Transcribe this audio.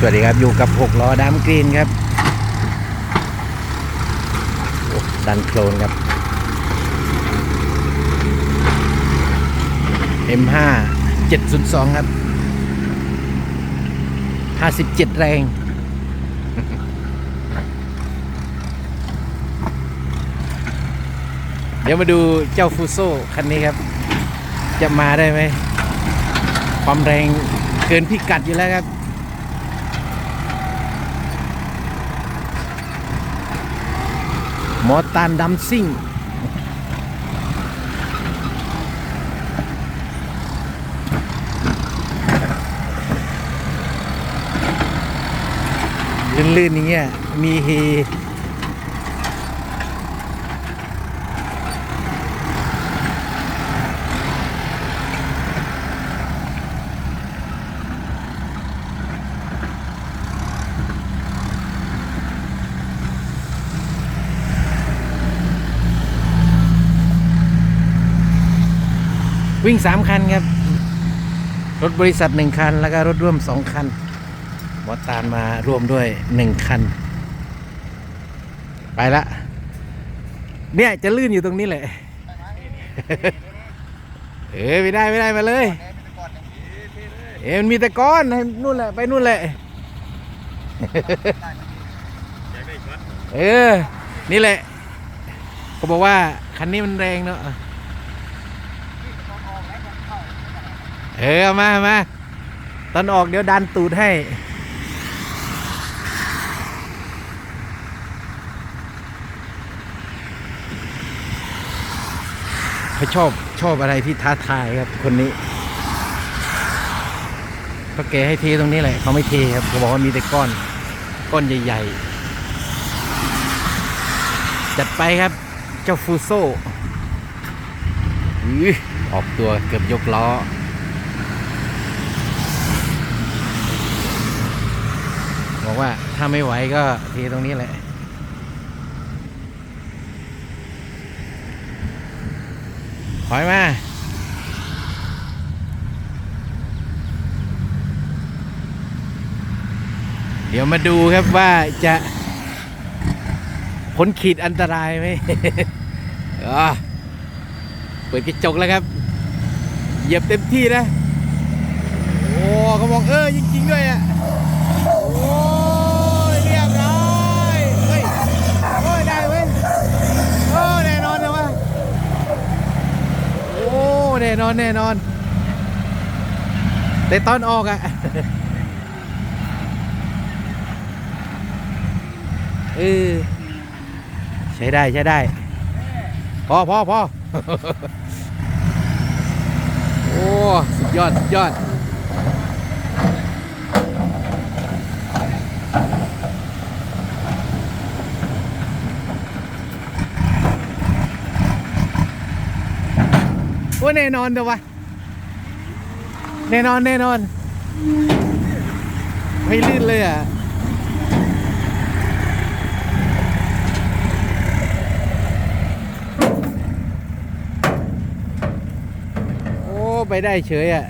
สวัสดีครับอยู่กับหกล้อดามกรีนครับดันโคลนครับ M5 702 ครับ 57 แรงเดี๋ยวมาดูเจ้าฟูโซคันนี้ครับ จะมาได้ไหมความแรงเกินพิกัดอยู่แล้วครับ มอตานดัมซิ่งลื่นๆอย่างเงี้ยมีเฮ วิ่งสามคันครับ รถบริษัทหนึ่งคัน แล้วก็รถร่วมสองคันหมอตานมารวมด้วยหนึ่งคัน ไปละ เนี่ยจะลื่นอยู่ตรงนี้แหละ เออไม่ได้ไม่ได้มาเลย เอ้มันมีแต่ก้อนนู่นแหละไปนู่นแหละ เออ นี่แหละเขาบอกว่าคันนี้มันแรงเนาะ เออเอามามาตอนออกเดี๋ยวดันตูดให้ เขาชอบชอบอะไรที่ท้าทายครับคนนี้ก็แกให้เทตรงนี้แหละเขาไม่เทครับเขาบอกว่ามีแต่ก้อน ก้อนใหญ่ๆ จัดไปครับ เจ้าฟูโซอื้อออกตัวเกือบยกล้อ บอก ว่าถ้าไม่ไหวก็เทตรงนี้แหละถอยมาเดี๋ยวมาดูครับว่าจะพ้นขีดอันตรายไหมอะเปิดกระจกแล้วครับ เหยียบเต็มที่นะ โอ้เขาบอกเออจริงๆด้วยอะ โอ้ยเรียบร้อยเฮ้ยโอ้ยได้เว้ยโอ้แน่นอนนะวะโอ้ แน่นอนแน่นอน แต่ตอนออกอะเออใช้ได้ใช้ได้พอพอพอโอ้ สุดยอด สุดยอด ว่าแน่นอนเดี๋ยววะแน่นอนแน่นอนไม่ลื่นเลยอะโอ้ไปได้เฉยอะ